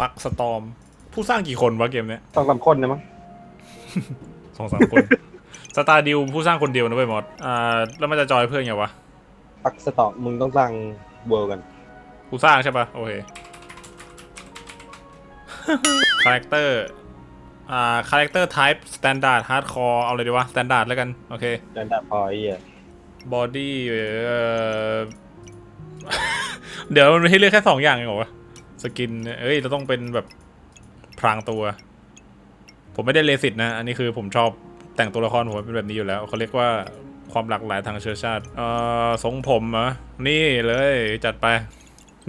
ปักสตอม ผู้สร้างกี่คนวะเกมเนี้ยสองสามคนนะมั้งสองสามคนสตาร์ดิวผู้สร้างคนเดียวนะเว้ยมอสอ่าแล้วมันจะจอยเพื่อนไงวะปักสต็อกมึงต้องสร้างเวิร์กันกูสร้างใช่ปะโอเคคาแรคเตอร์อ่าคาแรคเตอร์ไทป์สแตนดาร์ดฮาร์ดคอร์เอาเลยดีวะสแตนดาร์ดแล้วกัน โอเคดันดาพอไอ้เหี้ยบอดี้เอ่อเดี๋ยวมันให้เลือกแค่สองอย่างเองเหรอวะส กินเนี่ยเอ้ย เราต้องเป็นแบบพรางตัว ผมไม่ได้เลสิตนะ อันนี้คือผมชอบแต่งตัวละครผมเป็นแบบนี้อยู่แล้ว เขาเรียกว่าความหลากหลายทางเชื้อชาติ เอ่อทรงผมเหรอะนี่เลยจัดไป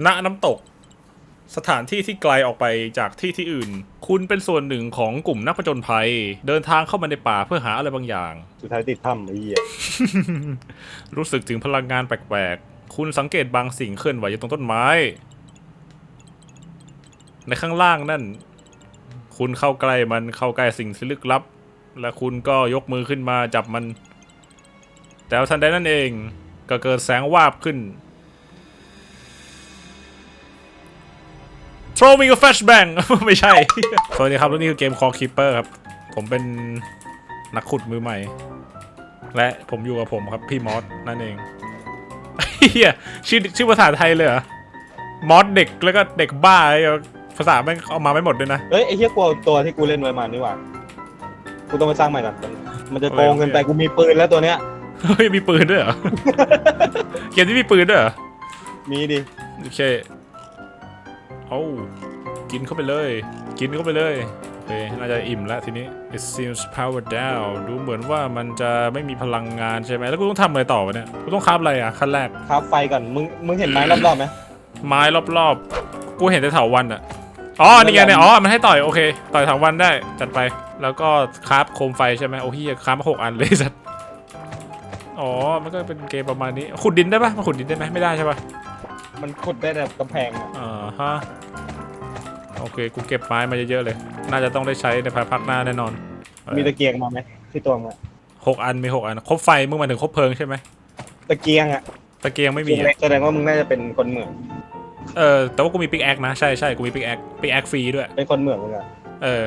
ณ น้ำตก สถานที่ที่ไกลออกไปจากที่ที่อื่น คุณเป็นส่วนหนึ่งของกลุ่มนักผจญภัย เดินทางเข้ามาในป่าเพื่อหาอะไรบางอย่าง สุดท้ายติดถ้ำไอ้เหี้ยรู้สึกถึงพลังงานแปลกๆ คุณสังเกตบางสิ่งเคลื่อนไหวอยู่ตรงต้นไม้ ในข้างล่างนั่น คุณเข้าใกล้มันเข้าใกล้สิ่งที่ลึกลับ และคุณก็ยกมือขึ้นมาจับมัน แต่ทันใดนั่นเองก็เกิดแสงวาบขึ้น Throw me a flashbang ไม่ใช่ สวัสดีครับแล้วนี่คือเกม Call Keeper ครับ ผมเป็นนักขุดมือใหม่ และผมอยู่กับผมครับพี่มอสนั่นเองเฮียชื่อชื่อภาษาไทยเลยเหรอมอสเด็กแล้วก็เด็กบ้าไอ้ ภาษาแม่งเอามาไม่หมดด้วยนะเฮ้ยไอ้เหี้ยกูเอาตัวที่กูเล่นไว้มานี่หว่า กูต้องไปสร้างใหม่ก่อนมันจะโกงเกินไปกูมีปืนแล้วตัวเนี้ย เฮ้ยมีปืนด้วยเหรอ เกมที่มีปืนด้วยเหรอ มีดิ โอเคเอากินเข้าไปเลย กินเข้าไปเลย โอเค น่าจะอิ่มแล้วทีนี้ it seems powered down ดูเหมือนว่ามันจะไม่มีพลังงานใช่ไหม แล้วกูต้องทำอะไรต่อวะเนี่ย กูต้องคราบอะไรอะ ขั้นแรก คราฟไฟก่อน มึง มึงเห็นไม้รอบๆไหม ไม้รอบๆ กูเห็นแต่เถาวันอะ อ๋อนี่ไงเนี่ยอ๋อมันให้ต่อยโอเค ต่อยเถาวันได้จัดไปแล้วก็คราฟโคมไฟใช่ไหมโอ้ยคราฟมาหกอันเลยสัตว์อ๋อมันก็เป็นเกมประมาณนี้ขุดดินได้ปะมันขุดดินได้ไหมไม่ได้ใช่ปะมันขุดได้แต่กำแพงอะอ่าฮะโอเคกูเก็บไม้มาเยอะๆเลย น่าจะต้องได้ใช้ในภายภาคหน้าแน่นอนมีตะเกียงมาไหมที่ตัวมึงอะหกอันมีหกอันครบไฟมึงมาถึงครบเพลิงใช่ไหมตะเกียงอะตะเกียงไม่มีเกียงเล็กแสดงว่ามึงน่าจะเป็นคนเหมือง เออแต่ว่ากูมีปิกแอคนะ ใช่ใช่กูมีปิกแอคปิกแอคฟรีด้วย เป็นคนเหมืองมึงอะเออ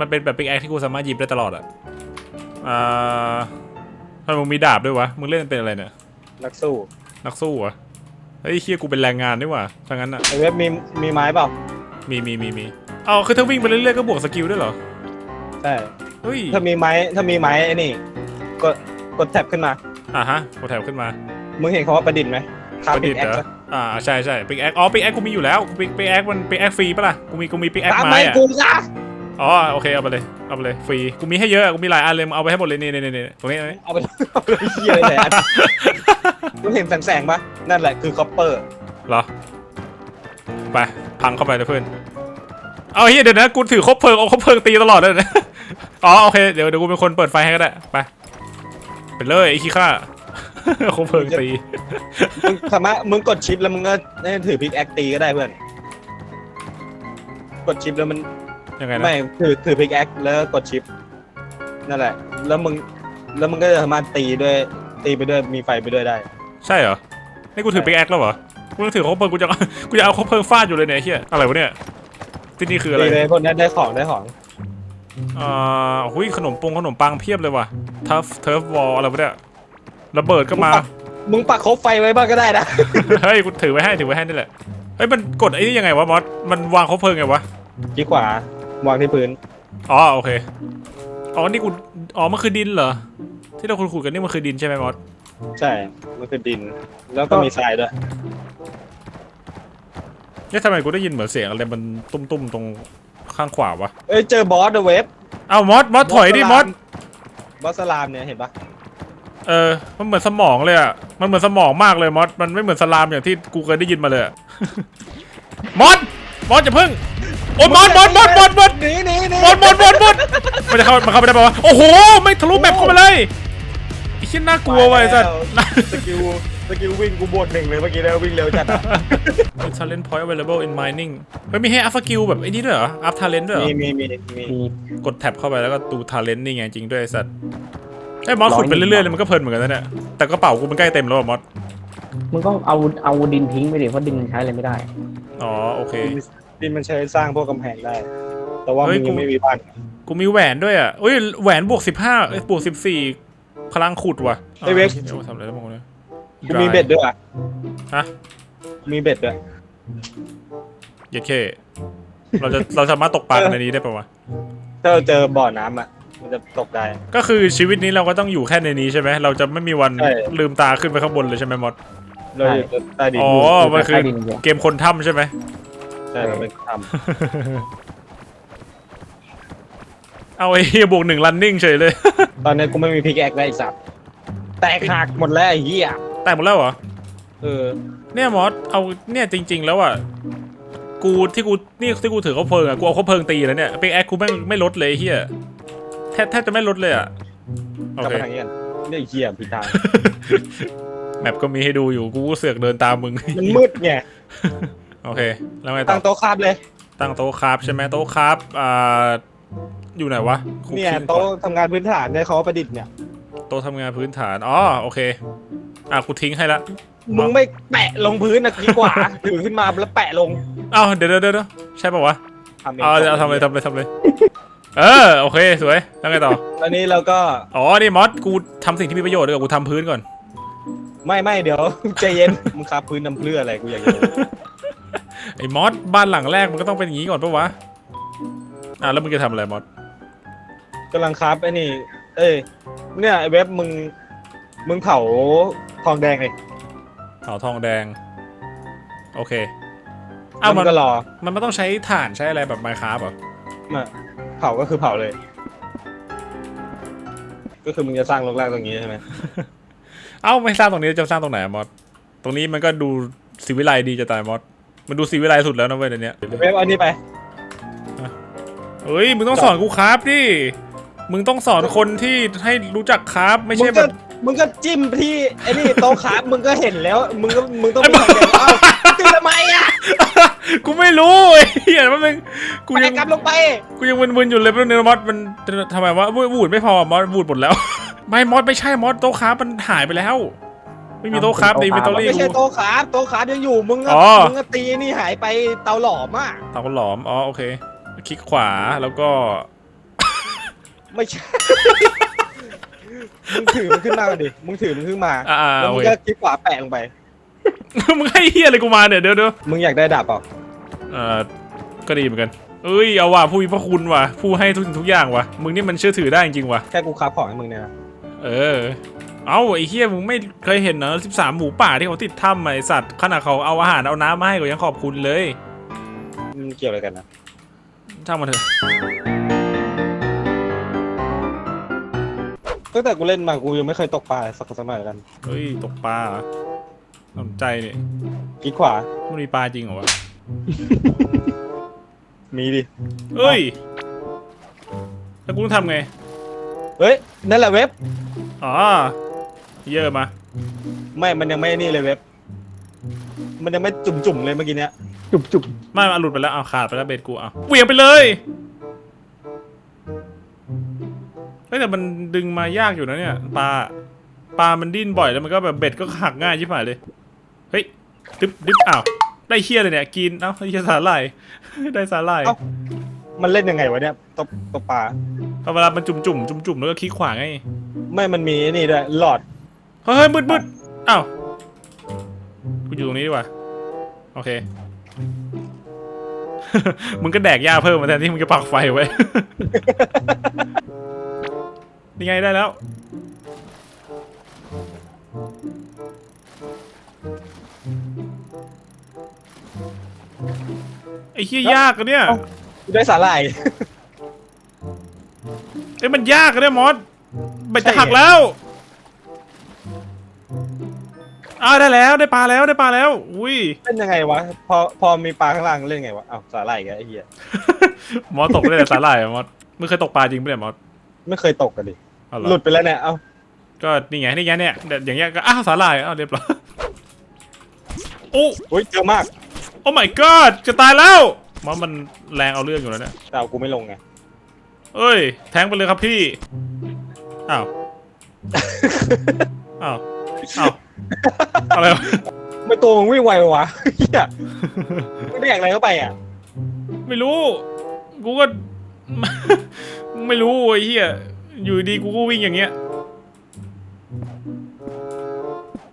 มันเป็นแบบปิกแอคที่กูสามารถหยิบได้ตลอดอะอ่าทำไมมึงมีดาบด้วยวะ มึงเล่นเป็นอะไรเนี่ย นักสู้นักสู้เหรอเฮ้ยเฮียกูเป็นแรงงานนี่หว่าถ้างั้นอะไอเว็บมีมีไม้เปล่ามีมีมีมีเอาคือถ้าวิ่งไปเรื่อยๆก็บวกสกิลด้วยเหรอใช่เฮ้ยถ้ามีไม้ถ้ามีไม้ไอ้นี่กดกดแท็บขึ้นมาอะฮะกดแถวขึ้นมา มึงเห็นคำว่าประดิษฐ์ไหมคาประดิษฐ์เหรอ อ่าใช่ใช่ปิกแอคอ๋อปิกแอคกูมีอยู่แล้วปิกปิกแอคมันปิกแอคฟรีปะล่ะกูมีกูมีปิกแอคตามไม้ไม้อะกูซะอ๋อโอเคเอาไปเลยเอาไปเลยฟรีกูมีให้เยอะกูมีหลายอันเลยมึงเอาไปให้หมดเลยนี่นี่นี่ตรงนี้ตรงนี้เอาไปเอาไปเชี่ยเลยแหละมึงเห็นแสงแสงๆปะนั่นแหละคือคอปเปอร์เหรอไปพังเข้าไปนะเพื่อนเอาเฮียเดี๋ยวนะกูถือคบเพลิงเอาคบเพลิงตีตลอดเลยนะอ๋อโอเคเดี๋ยวเดี๋ยวกูเป็นคนเปิดไฟให้ก็ได้ไปไปเลยไอ้ขี้ข้า คบเพลิงตี มึงสามารถมึงกดชิปแล้วมึงก็ได้ถือพิกแอคตีก็ได้เพื่อน กดชิปแล้วมันยังไงนะไม่ถือถือพิกแอคแล้วกดชิปนั่นแหละ แล้วมึงแล้วมึงก็จะสามารถตีด้วยตีไปด้วยมีไฟไปด้วยได้ ใช่เหรอ นี่กูถือปิกแอคแล้วเหรอ กูต้องถือคบเพลิงกูจะ กูจะเอาคบเพลิงฟาดอยู่เลยเนี่ยไอ้เฮียอะไรวะเนี่ย ที่นี่คืออะไร ตีเลยพวกนั้นได้ของได้ของ อ่าหุยขนมปงขนมปังเพียบเลยว่ะทัฟเทิร์ฟวอลอะไรวะเนี่ย ระเบิดก็มา มึงปักคบไฟไว้บ้างก็ได้นะ เฮ้ยกูถือไว้ให้ถือไว้ให้นี่แหละ เฮ้ยมันกดไอ้นี่ยังไงวะมอส มันวางคบเพลิงไงวะที่ขวาวางที่พื้น อ๋อโอเค อ๋อนี่กูอ๋อมันคือดินเหรอ ที่เราคุยๆกันนี่มันคือดินใช่ไหมมอส ใช่ มันคือดิน แล้วก็มีทรายด้วย เนี่ยทำไมกูได้ยินเหมือนเสียงอะไรมันตุ้มๆตรงข้างขวาวะ เอ้ยเจอบอสเดอะเวฟ เอ้ามอสมอสถอยดิมอส บอสสลามเนี่ยเห็นปะ เออ มันเหมือนสมองเลยอะ มันเหมือนสมองมากเลยมอส มันไม่เหมือนสลามอย่างที่กูเคยได้ยินมาเลยอะมอส มอสอย่าเพิ่ง โอ้ยมอสมอสมอสมอสมอสหนีหนีหนีหมดหมดหมดหมดมันจะเข้ามันเข้าไปได้ปะวะ โอ้โห ไม่ทะลุแบบเข้ามาเลยไอ้ชิ้นน่ากลัวว่ะไอ้สัสสกิลสกิลวิ่งกูบวกหนึ่งเลยเมื่อกี้แล้ววิ่งเร็วจัดอะ talent point available in mining เฮ้ยมีให้อัพสกิลแบบไอ้นี่ด้วยเหรออัพ talent ด้วยเหรอ มีมีมีมีกูกดแท็บเข้าไปแล้วก็ดู talent นี่ไงจริงด้วยไอ้สัส ไอ้มอสขุดไปเรื่อยๆเลยมันก็เพลินเหมือนกันนะเนี่ยแต่กระเป๋ากูมันใกล้เต็มแล้วอะมอสมึงก็เอาเอาดินทิ้งไปดิเพราะดินมันใช้อะไรไม่ได้ อ๋อโอเค ดินมันใช้สร้างพวกกำแพงได้ แต่ว่าเฮ้มึยงกู ยังไม่มีบ้านกูมีแหวนด้วยอะอุ้ยแหวนบวกสิบห้าบวกสิบสี่พลังขุดว่ะไอ้เว็บอาทำอะไรได้บ้างวะเนี่ย กูมีเบ็ดด้วยอะฮะกูมีเบ็ดด้วย เย็ดเคเราจะเราสามารถตกปลากันในนี้ได้ปะวะถ้าเราเจอบ่อน้ำอะ มันจะตกได้ ก็คือชีวิตนี้เราก็ต้องอยู่แค่ในนี้ใช่ไหมเราจะไม่มีวันใช่ ลืมตาขึ้นไปข้างบนเลยใช่ไหมมดเราอยู่ใต้ดินอ๋อมันคือใต้ดินอยู่ เกมคนถ้ำใช่ไหม ใช่เราเป็นทเอาไอ้เหี้ยบวกหนึ่ง running เฉยเลยำตอนนี้กูไม่มีพิกแอคแล้วไอ้สัตว์แตกหักหมดแล้วไอ้เหี้ยแต่หมดแล้วเหรอ เออเนี่ยมอสเอาเนี่ยจริง ๆ แล้วอะ กูที่กูนี่ที่กูถือเขาเพลิงอะ กูเอาเขาเพลิงตีแล้วเนี่ยเป็นแอคกูไม่งไม่ลดเลยไอ้เฮียแทบแทบจะไม่ลดเลยอะโอกลับเค มาทางนี้กันเนี่ยไอ้เหี้ยผิดทาง แมปก็มีให้ดูอยู่กูก็เสือกเดินตามมึง มันมืดไงโอเค แล้วไงต่ตั้องโต๊ะคาบเลย ตั้งโต๊ะคราฟใช่ไหมโต๊ะคราฟอ่าอยู่ไหนวะกูเนี่ยคิดก่อโต๊ะทำงานพื้นฐานเนี่ยเขาประดิษฐ์เนี่ย โต๊ะทำงานพื้นฐานอ๋อโอเคอะกูทิ้งให้ละมึงไม่แปะลงพื้นนะดีกว่า ถือขึ้นมาแล้วแปะลงเอ้าเดี๋ยวเดี๋ยวเดี๋ยวใช่ป่าวะทำเองเอาเอาทำเลยทำเลยทำเลย เออโอเคสวยแล้วไงต่อ ตอนนี้เราก็อ๋อนี่มอสกูทำสิ่งที่มีประโยชน์ด้วยกูทำพื้นก่อน ไม่ไม่เดี๋ยว ใจเย็นมึงคาบพื้นน้ำเพื่ออะไรกูอยากจะรู้ไอ้มอสบ้านหลังแรกมันก็ต้องเป็นอย่างนี้ก่อนปะวะอะแล้วมึงจะทำอะไรมอสกำลังคาบไอ้นี่ เอ้ยเนี่ยไอ้เว็บมึงมึงเผาทองแดงเลยเผาทองแดง โอเคแล้อ้าววมึมันงก็รอมันไม่ต้องใช้ถ่านใช้อะไรแบบไมค์คราฟเหรอ มา เผาก็คือเผาเลย ก็คือมึงจะสร้างโลกแรกตรงนี้ใช่ไหมเอ้าไม่สร้างตรงนี้จะสร้างตรงไหนอะมอสตรงนี้มันก็ดูสีวิไลดีจะตายมอสมันดูสีวิไลสุดแล้วนะเว้ยเดี๋ยวนี้เว็บเอานี่ไป เฮ้ยมึงต้องสอนกูคราฟดิมึงต้องสอนคนที่ให้รู้จักคราฟไม่มึใช่งแบก็บมึงก็จิ้มที่ไอ้นี่โต๊ะขามึงก็เห็นแล้ว มึงก็มึงต้องมีทางเดินเอ้าตีทำไมอะ กูไม่รู้ไอ้เหี้ยแป๊บนึงกูไปยังกลับลงไป กูยังมึนๆอยู่เลยแป๊บนึงนะมอสมันทำไมวะวูดวูดไม่พอมอสวูดหมดแล้ว ไม่มอสไม่ใช่มอสโต๊ะคราฟมันหายไปแล้ว ไม่มีโต๊ะคราฟในอินเวนทอรี่ไม่ใช่โต๊ะขาโต๊ะขายังอยู่มึงก็อ๋อมึงก็ตีนี่หายไปเตาหลอมอะเตาหลอมอ๋อโอเค คลิกขวาแล้วก็ ไม่ใช่มึงถือมันขึ้นมาก่อนดิมึงถือมันขึ้นมาอ่าๆแล้วมึงโอเคก็คลิกขวาแปะลงไป มึงให้เฮียอะไรกูมาเนี่ยเดี๋ยวเดี๋ยวมึงอยากได้ดาบเปล่าเอ่อก็ดีเหมือนกัน เอ้ยเอาว่ะผู้มีพระคุณว่ะผู้ให้ทุกสิ่งทุกอย่างว่ะมึงนี่มันเชื่อถือได้จริงๆว่ะแค่กูคราฟของให้มึงเนี่ยนะเออ เอาไอ้เฮียมึงไม่เคยเห็นเนอะสิบสามหมูป่าที่เขาติดถ้ำไอสัตว์ขนาดเขาเอาอาหารเอาน้ำมาให้ก็ยังขอบคุณเลยมันเกี่ยวอะไรกันนะช่างมันเถอะตั้งแต่กูเล่นมากูยังไม่เคยตกปลาสักสมัยกันเฮ้ยตกปลาเหรอ สนใจเนี่ยคลิกขวา มันมีปลาจริงเหรอวะ มีดิ เอ้ย แล้วกูต้องทำไง เฮ้ย นั่นแหละเว็บ อ๋อ เยอะมา ไม่ มันยังไม่นี่เลยเว็บ มันยังไม่จุ่มๆเลยเมื่อกี้เนี้ย จุบจุบไม่มันหลุดไปแล้ว เอาขาดไปแล้วเบ็ดกูเอาเหวี่ยงไปเลยเฮ้ยแต่มันดึงมายากอยู่นะเนี่ย ปลา ปลา มันดิ้นบ่อยแล้วมันก็แบบเบ็ดก็หักง่ายชิบหายเลย เฮ้ยดึบดึบอ้าว ได้เฮียเลยเนี่ย กิน เอ้าได้เฮียสาหร่าย ได้สาหร่ายเอ้า มันเล่นยังไงวะเนี่ยตบตบปลาพอเวลามันจุ่มจุ่มจุ่มจุ่มแล้วก็คลิกขวาไง ไม่มันมีไอ้นี่ด้วยหลอดเฮ้ยเฮ้ยมืดมืดอ้าวกูอยู่ตรงนี้ดีกว่า โอเค มึงก็แดกยาเพิ่มมาแทนที่มึงจะปักไฟไว้ นี่ไงได้แล้ว ไอ้เหี้ยยากอะเนี่ยเอ้ากูได้สาหร่ายเอ้ยมันยากอะเนี่ยมอสเบ็ดจะใช่หักแล้วอ้าวได้แล้วได้ปลาแล้วได้ปลาแล้ว อุ้ย เล่นยังไงวะ พอพอมีปลาข้างล่างเล่นไงวะอ้าวสาหร่ายแกไอ้เหี้ยมอสตกได้แต่สาหร่ายอะมอสมึงเคยตกปลาจริงปะเนี่ยมอสไม่เคยตกกันดิเอาเหรหลุอดไปแล้วเนี่ยเอ้าก็นี่ไงนี่ไงเนี่ยเดี๋ยวอย่างเงี้ยก็อ้าวสาหร่ายอ้าวเรียบร้อยโอ้ อุ้ยเจอมากโอ้ my god จะตายแล้วมอสมันแรงเอาเรื่องอยู่แล้วเนี่ยแต่เอากูไม่ลงไงเอ้ย แทงไปเลยครับพี่อ้าวอ้าวอ้าวอะไรวะไม่ตัวมึงวิ่งไววะเฮียมึงได้อย่างไรเข้าไปอะไม่รู้กูก็ ไม่รู้ไอ้เหี้ยอยู่ดีกูก็วิ่งอย่างเงี้ย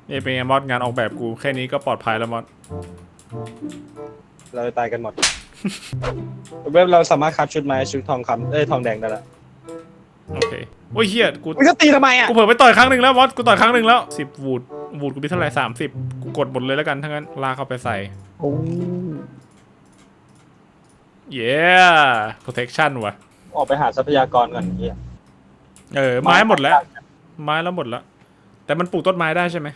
นี่เป็นไงมอสงานออกแบบกูแค่นี้ก็ปลอดภัยแล้วมอส เราจะตายกันหมด เว็บเราสามารถคับชุดไม้ชุดทองคำเอ้ยทองแดงได้ละโอเคโอ้ยเฮียกูมึงจะตีทำไมอะกูเผลอไปต่อยครั้งหนึ่งแล้วมอสกูต่อยครั้งหนึ่งแล้วสิบวูดวูดกูมีเท่าไหร่สามสิบกูกดหมดเลยแล้วกันทั้างนั้นลากเข้าไปใส่โอ้เย้ protection ว่ะ ออกไปหาทรัพยากรก่อนเฮียเออไม้หมดแล้ว ไม้แล้วหมดแล้ว แต่มันปลูกต้นไม้ได้ใช่ไหม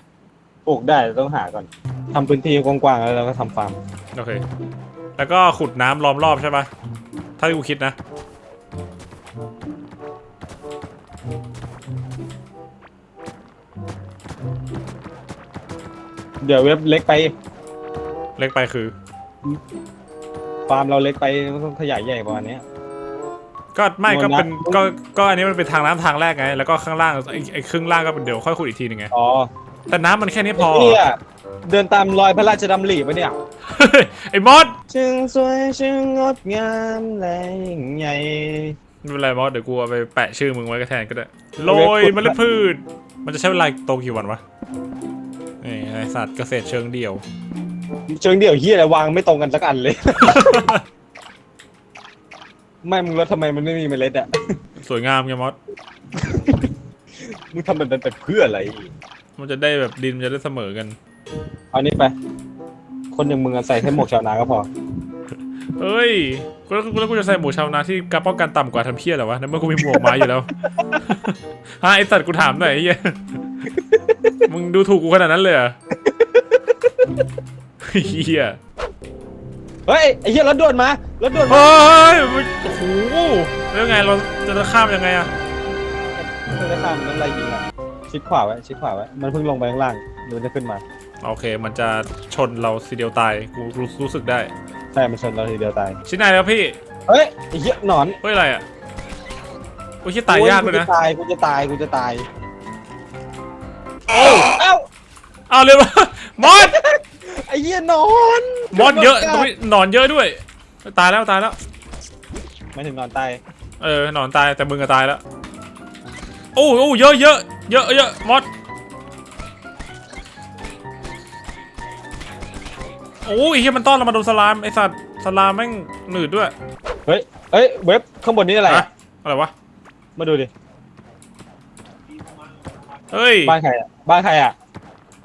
ปลูกได้ต้องหาก่อน ทำพื้นที่กว้างๆแล้วเราก็ทำฟาร์มโอเค แล้วก็ขุดน้ำล้อมรอบใช่ปะถ้าที่กูคิดนะ เดี๋ยวเว็บเล็กไปเล็กไปคือ ฟาร์มเราเล็กไปต้องขยายใหญ่ประมาณเนี้ยก็ไม่ก็เป็นโดนนะก็ก็อันนี้มันเป็นทางน้ำทางแรกไง แล้วก็ข้างล่างไอ้ไอ้ครึ่งล่างก็เป็นเดี๋ยวค่อยขุดอีกทีหนึงไง อ๋อแต่น้ำมันแค่นี้พอเฮีย เดินตามรอยพระราชดำริปะเนี่ย ไอ้มอสจึงสวยจึงงดงามและยิ่งใหญ่ไม่เป็นไรมอสเดี๋ยวกูเอาไปแปะชื่อมึงไว้ก็แทนก็ได้โรยเมล็ดพืช มันจะใช้เวลาโตกี่วันวะนี่ไอสัตว์เกษตรเชิงเดี่ยว เชิงเดี่ยวเฮียอะไรวางไม่ตรงกันสักอันเลย ไม่มึงแล้วทำไมมันไม่มีเมล็ดอะ สวยงามไงมอสมึงทำแบบนั้นไปเพื่ออะไร มันจะได้แบบดินมันจะได้เสมอกัน เอานี่ไป คนอย่างมึงอะใส่แค่หมวกชาวนาก็พอเฮ้ยกูแล้วกูแล้วกูจะใส่หมวกชาวนาที่กระป้องกันต่ำกว่าทำเพี้ยเหรอวะในเมื่อกูมีหมวกไม้อยู่แล้ว ฮะไอสัตว์กูถามหน่อยไอ้เหี้ยมึงดูถูกกูขนาดนั้นเลยเหรอเฮียเฮ้ยไอ้เหี้ยรถด่วนมารถด่วนมาเฮ้ยมันโอ้โหแล้วไงเราจะข้ามยังไงอะเธอได้ข้ามมันไล่ยิงอะชิดขวาไว้ชิดขวาไว้มันเพิ่งลงไปข้างล่างเดี๋ยวมันจะขึ้นมา โอเค มันจะชนเราทีเดียวตาย กูรู้รู้สึกได้ ใช่มันชนเราทีเดียวตาย ชิ้นไหนแล้วพี่ เฮ้ยไอ้เหี้ยหนอนเฮ้ยอะไรอะโอ้ยคิดตายยากเลยนะโอ้กูจะตายกูจะตายกูจะตายเอ้าเอ้าเอาเลยวะมอสไอ้เหี้ยหนอนมอสเยอะตรงนี้หนอนเยอะด้วย ตายแล้วตายแล้วไม่ถึงนอนตายเออหนอนตายแต่มึงก็ตายแล้วโอ้โอ้เยอะเยอะเยอะเยอะมอส โอ้ยเฮียมันต้อนเรามาโดนสลามไอสัตว์สลามแม่งหนืดด้วยเฮ้ยเฮ้ยเว็บข้างบนนี้อะไรอะอะอะไรวะ มาดูดิ เฮ้ย บ้านใครอะบ้านใครอะ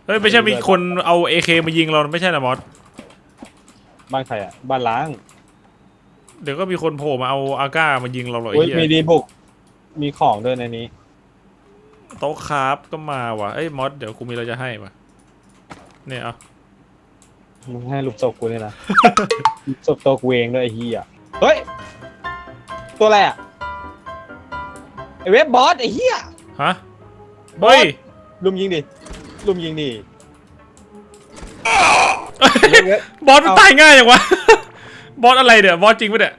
เฮ้ยไม่ใช่มีคนเอาเอเคมายิงเราไม่ใช่นะมอส บ้านใครอะบ้านล้างเดี๋ยวก็มีคนโผล่มาเอาอาก้ามายิงเราหรอกไอ้โอ้ยเหี้มียดีบุก มีของด้วยในนี้โต๊ะคราฟก็มาว่ะเอ้ยมอสเดี๋ยวกูมีอะไรจะให้ว่ะเนี่ยเอา มึงให้ลูกศพกูเนี่ยนะลูกศพตัวกูเองด้วยไอ้เหี้ยเฮ้ย ตัวอะไรอะไอ้เว็บบอสไอ้เหี้ย ฮะเฮ้ยลุมยิงดิ ลุมยิงดิบอสมันเอาตายง่ายอย่างวะ บอสอะไรเนี่ยบอสจริงปะเนี่ย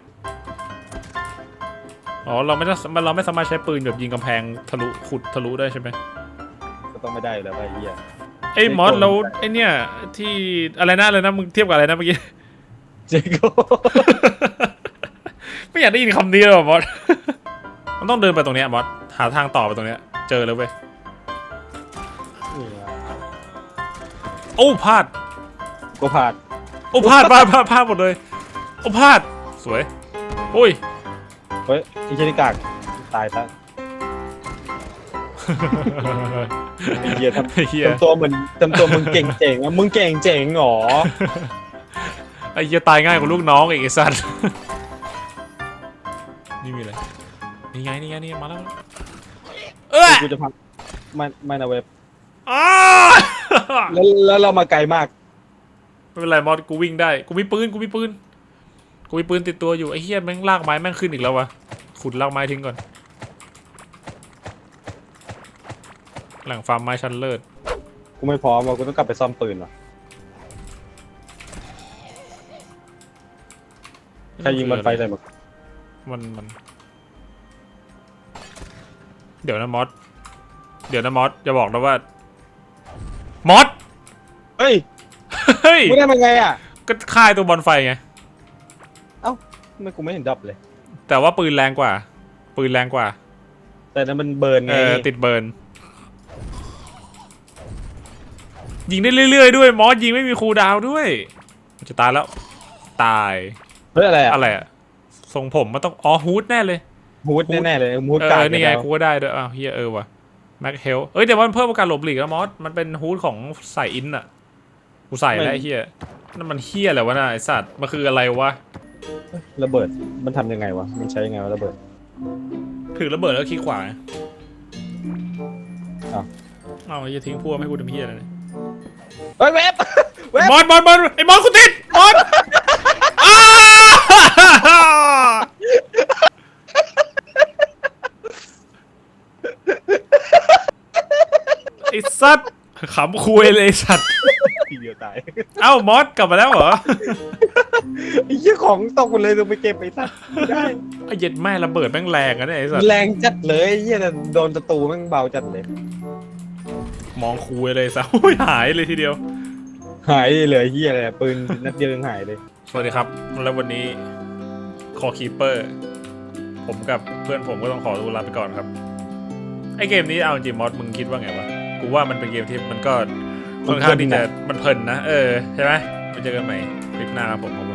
อ๋อเราไม่ต้องเราไม่สามารถใช้ปืนแบบยิงกำแพงทะลุขุดทะลุได้ใช่ไหมก็ต้องไม่ได้อยู่แล้วไอ้เหี้ย ไอ้ยไม่มอสโกงแล้วไอ้เนี่ยที่อะไรนะอะไรนะมึงเทียบกับอะไรนะเมื่อกี้เจ๊โก้ไม่อยากได้ยินคำนี้เลยว่ะมอสมันต้องเดินไปตรงเนี้ยมอสหาทางต่อไปตรงเนี้ย เจอเลยเว้ยโอ้พลาดกูผ่านโอ้พลาดพลาดพลาดพลาดหมดเลยโอ้พลาดสวยโอ้ยเฮ้ยไอ้เชนิกากตายซะ ไอ้เหี้ยทำไอ้เหี้ย ทำตัวเหมือนทำตัวมึงเก่งเจ๋งอะมึงเก่งเจ๋งเหรอไอ้เหี้ยตายง่ายกว่าลูกน้องอีกไอ้สัสนี่มีอะไร นี่ไงนี่ไงนี่ไงมาแล้วเอ้ยกูจะพังไม่ไม่นะเว็บอ้าแล้วแล้วเรามาไกลมากไม่เป็นไรมอสกูวิ่งได้ กูมีปืน กูมีปืน กูมีปืนติดตัวอยู่ไอ้เหี้ยแม่งลากไม้แม่งขึ้นอีกแล้ววะ ขุดลากไม้ทิ้งก่อน หลังฟาร์มไม้ชั้นเลิศกูไม่พร้อมว่ะกูต้องกลับไปซ่อมปืนว่ะใครยิงมันไฟใส่หมดมันมัน เดี๋ยวนะมอสเดี๋ยวนะมอสอย่าบอกนะว่ามอสเฮ้ยเฮ้ยไม่ได้มันไงอะก็ค่ายตัวบอลไฟไงเอ้าทำไม่กูไม่เห็นดับเลย แต่ว่าปืนแรงกว่า ปืนแรงกว่า แต่นั้นมันเบิร์นไงเออติดเบิร์น ยิงได้เรื่อยๆด้วย มอสยิงไม่มีคูลดาวน์ด้วยจะตายแล้ว ตายเฮ้ยอะไรอะอะไรอะทรงผมมันต้องอ๋อฮูดแน่เลยฮูดแน่ๆเลยฮูดเอกาอดนี่ไงแล้วกูก็ได้ด้วยอ้าวเฮียเออว่ะแม็กเฮลเอ้ยเดี๋ยวมันเพิ่มโอกาสหลบหลีกแล้วมอสมันเป็นฮูดของใส่อินอะกูใส่แล้วไอ้เฮียนั่นมันเฮียอะไรวะน่ะไอสัตว์มันคืออะไรวะระเบิดมันทำยังไงวะมันใช้ยังไงวะระเบิด ถือระเบิดแล้วคลิกขวาอ้าว เอาอย่าทิ้งพวกให้กูทำเฮียอะไรเนี่ย เฮ้ยเว็บเว็บมอสมอสมอสไอ้มอสกูติดมอสอ้าไอ้สัตว์ขำคุยเลยไอ้สัตว์ทีเดียวตายเอ้ามอสกลับมาแล้วเหรอไอ้เหี้ยของตกหมดเลยต้องไปเก็บไปซะไม่ได้ ไอ้เหี้ย็ดแม่ระเบิดแม่งแรงอะเนี่ยไอ้สัตว์ แรงจัดเลยไอ้เหี้ยแต่โดนศัตรูแม่งเบาจัดเลย มองคุยเลยสัตว์โอ้ยหายเลยทีเดียว หายเหลือไอ้เหี้ยอะไรปืนนัดเดียวยังหายเลย สวัสดีครับ แล้ววันนี้คอคีเปอร์ ผมกับเพื่อนผมก็ต้องขอตัวลาไปก่อนครับ ไอเกมนี้เอาจริงมอสมึงคิดว่าไงวะ กูว่ามันเป็นเกมที่มันก็ค่อนข้างที่จะมันเพลินนะ เออ ใช่ไหมไปเจอกันใหม่คลิปหน้าครับผมขอบคุณครับ